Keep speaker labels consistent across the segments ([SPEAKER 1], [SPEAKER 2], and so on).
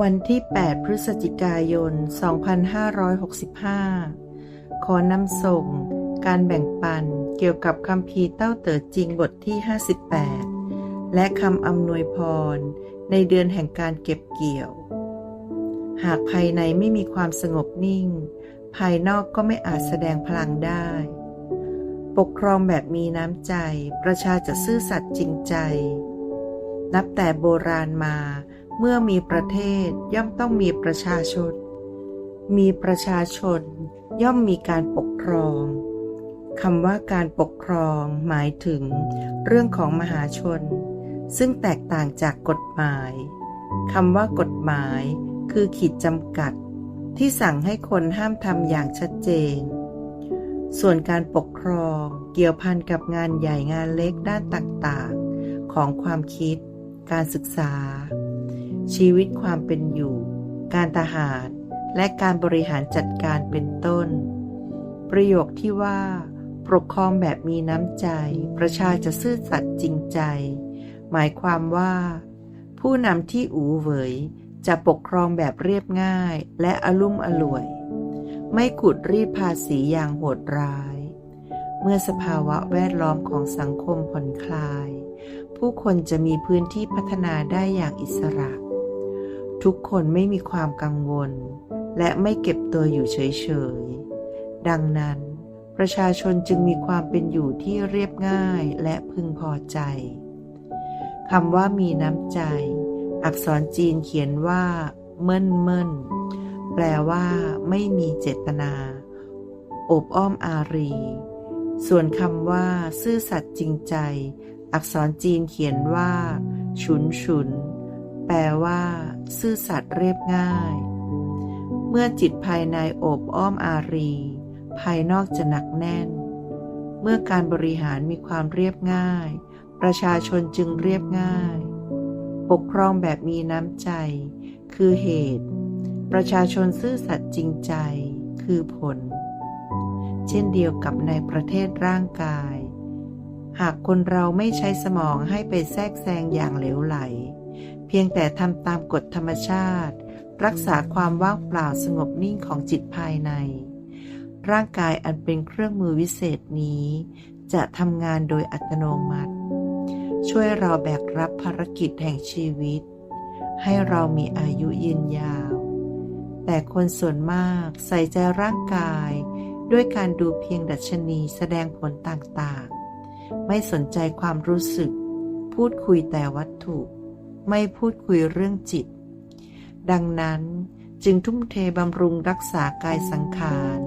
[SPEAKER 1] วันที่ 8 พฤศจิกายน 2565 ขอนำส่ง การแบ่งปันเกี่ยวกับคำพีเต้าเต๋อจริงบทที่ 58 และคำอำนวยพร ในเดือนแห่งการเก็บเกี่ยว หากภายในไม่มีความสงบนิ่ง ภายนอกก็ไม่อาจแสดงพลังได้ ปกครองแบบมีน้ำใจ ประชาจะซื่อสัตย์จริงใจ นับแต่โบราณมา เมื่อมีประเทศย่อมต้องมีประชาชน มีประชาชนย่อมมีการปกครองคำว่าการปกครองหมายถึงเรื่องของมหาชน ซึ่งแตกต่างจากกฎหมายคำว่ากฎหมายคือขีดจำกัด ที่สั่งให้คนห้ามทำอย่างชัดเจน ส่วนการปกครองเกี่ยวพันกับงานใหญ่งานเล็กด้านต่างๆ ของความคิด การศึกษา ชีวิตความเป็นอยู่ การทหาร และการบริหารจัดการเป็นต้น ประโยคที่ว่า ปกครองแบบมีน้ำใจ ประชาจะซื่อสัตย์จริงใจ หมายความว่า ผู้นำที่อูเหวยจะปกครองแบบเรียบง่ายและอลุ่มอล่วย ไม่ขุดรีดภาษีอย่างโหดร้าย เมื่อสภาวะแวดล้อมของสังคมผ่อนคลาย ผู้คนจะมีพื้นที่พัฒนาได้อย่างอิสระ ทุกคนไม่มีความกังวล และไม่เก็บตัวอยู่เฉยๆ ดังนั้น ประชาชนจึงมีความเป็นอยู่ที่เรียบง่ายและพึงพอใจคำว่ามีน้ำใจ อักษรจีนเขียนว่า เมิ่นเมิ่นแปลว่าไม่มีเจตนา อบอ้อมอารี ส่วนคำว่า ซื่อสัตย์จริงใจ อักษรจีนเขียนว่า ฉุนฉุน แปลว่า ซื่อสัตย์เรียบง่าย เมื่อจิตภายในโอบอ้อมอารี ภายนอกจะหนักแน่น เมื่อการบริหารมีความเรียบง่าย ประชาชนจึงเรียบง่าย ปกครองแบบมีน้ำใจ คือเหตุ ประชาชนซื่อสัตย์จริงใจ คือผล เช่นเดียวกับในประเทศร่างกาย หากคนเราไม่ใช้สมองให้ไปแทรกแซงอย่างเหลวไหล พียงแต่ทำตามกฎธรรมชาติ รักษาความว่างเปล่าสงบนิ่งของจิตภายใน ร่างกายอันเป็นเครื่องมือวิเศษนี้ จะทำงานโดยอัตโนมัติ ช่วยเราแบกรับภารกิจแห่งชีวิต ให้เรามีอายุยืนยาว แต่คนส่วนมากใส่ใจร่างกาย ด้วยการดูเพียงดัชนีแสดงผลต่างๆ ไม่สนใจความรู้สึก พูดคุยแต่วัตถุ ไม่พูดคุยเรื่องจิต ดังนั้นจึงทุ่มเทบำรุงรักษากายสังขาร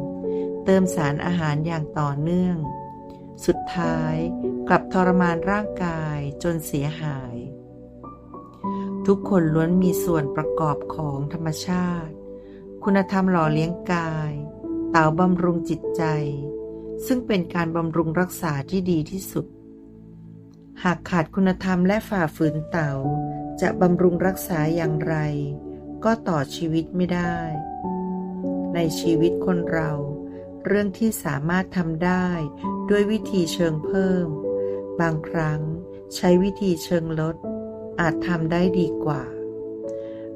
[SPEAKER 1] เติมสารอาหารอย่างต่อเนื่อง สุดท้ายกลับทรมานร่างกายจนเสียหาย ทุกคนล้วนมีส่วนประกอบของธรรมชาติ คุณธรรมหล่อเลี้ยงกาย เต่าบำรุงจิตใจ ซึ่งเป็นการบำรุงรักษาที่ดีที่สุด หากขาดคุณธรรมและฝ่าฝืนเต่า จะบำรุงรักษาอย่างไร ก็ต่อชีวิตไม่ได้ ในชีวิตคนเรา เรื่องที่สามารถทำได้ด้วยวิธีเชิงเพิ่ม บางครั้งใช้วิธีเชิงลด อาจทำได้ดีกว่า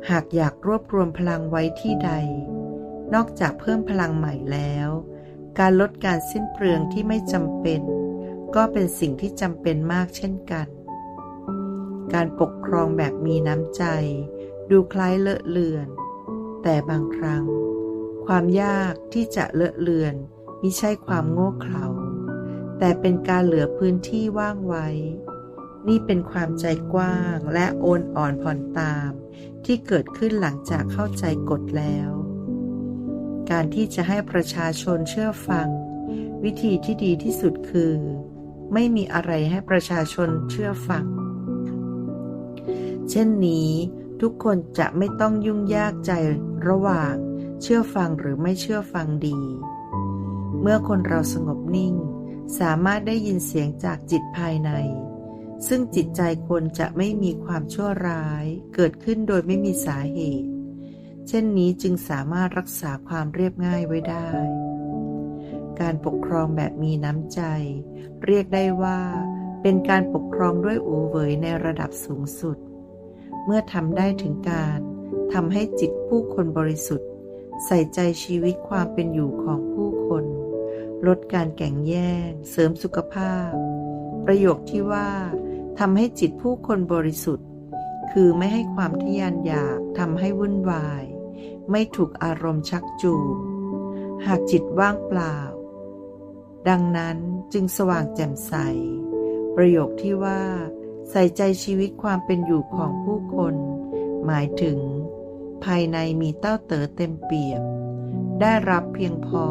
[SPEAKER 1] หากอยากรวบรวมพลังไว้ที่ใด นอกจากเพิ่มพลังใหม่แล้ว การลดการสิ้นเปลืองที่ไม่จำเป็น ก็เป็นสิ่งที่จำเป็นมากเช่นกัน การปกครองแบบมีน้ำใจ ดูคล้ายเลอะเลือน แต่บางครั้ง ความยากที่จะเลอะเลือนมิใช่ความโง่เขลาแต่เป็นการเหลือพื้นที่ว่างไว้ นี่เป็นความใจกว้างและโอนอ่อนผ่อนตาม ที่เกิดขึ้นหลังจากเข้าใจกฎแล้ว การที่จะให้ประชาชนเชื่อฟัง วิธีที่ดีที่สุดคือ ไม่มีอะไรให้ประชาชนเชื่อฟัง เช่นนี้ ทุกคนจะไม่ต้องยุ่งยากใจระหว่าง เชื่อฟังหรือไม่เชื่อฟังดี เมื่อคนเราสงบนิ่ง สามารถได้ยินเสียงจากจิตภายใน ซึ่งจิตใจคนจะไม่มีความชั่วร้ายเกิดขึ้นโดยไม่มีสาเหตุ เช่นนี้จึงสามารถรักษาความเรียบง่ายไว้ได้ การปกครองแบบมีน้ำใจ เรียกได้ว่าเป็นการปกครองด้วยอูเวยในระดับสูงสุด เมื่อทำได้ถึงการทำให้จิตผู้คนบริสุทธิ์ ใส่ใจชีวิตความเป็นอยู่ของผู้คน ลดการแก่งแย่ง เสริมสุขภาพ ประโยคที่ว่าทำให้จิตผู้คนบริสุทธิ์ คือไม่ให้ความทะยานอยากทำให้วุ่นวาย ไม่ถูกอารมณ์ชักจูงหากจิตว่างเปล่า ดังนั้นจึงสว่างแจ่มใส ประโยคที่ว่า ใส่ใจชีวิตความเป็นอยู่ของผู้คน หมายถึง ภายในมีเต้าเต๋อเต็มเปี่ยม ได้รับเพียงพอ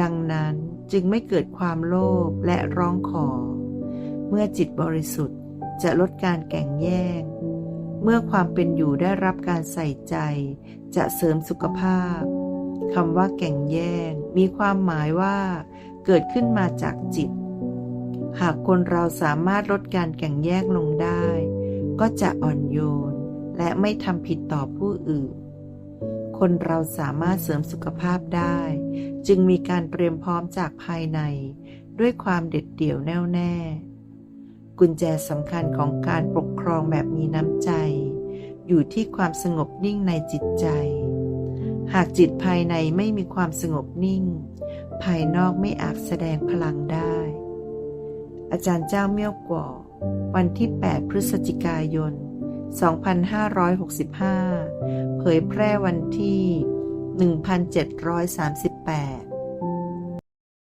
[SPEAKER 1] ดังนั้นจึงไม่เกิดความโลภและร้องขอ เมื่อจิตบริสุทธิ์จะลดการแก่งแย่ง เมื่อความเป็นอยู่ได้รับการใส่ใจ จะเสริมสุขภาพคำว่าแก่งแย่ง มีความหมายว่า เกิดขึ้นมาจากจิต หากคนเราสามารถลดการแก่งแย่งลงได้ ก็จะอ่อนโยน และไม่ทำผิดต่อผู้อื่น คนเราสามารถเสริมสุขภาพได้ จึงมีการเตรียมพร้อมจากภายใน ด้วยความเด็ดเดี่ยวแน่วแน่ กุญแจสำคัญของการปกครองแบบมีน้ำใจ อยู่ที่ความสงบนิ่งในจิตใจ หากจิตภายในไม่มีความสงบนิ่ง ภายนอกไม่อาจแสดงพลังได้ อาจารย์เจ้าเมี่ยวกว่อ วันที่ 8 พฤศจิกายน 2565 เผยแพร่วันที่ 1738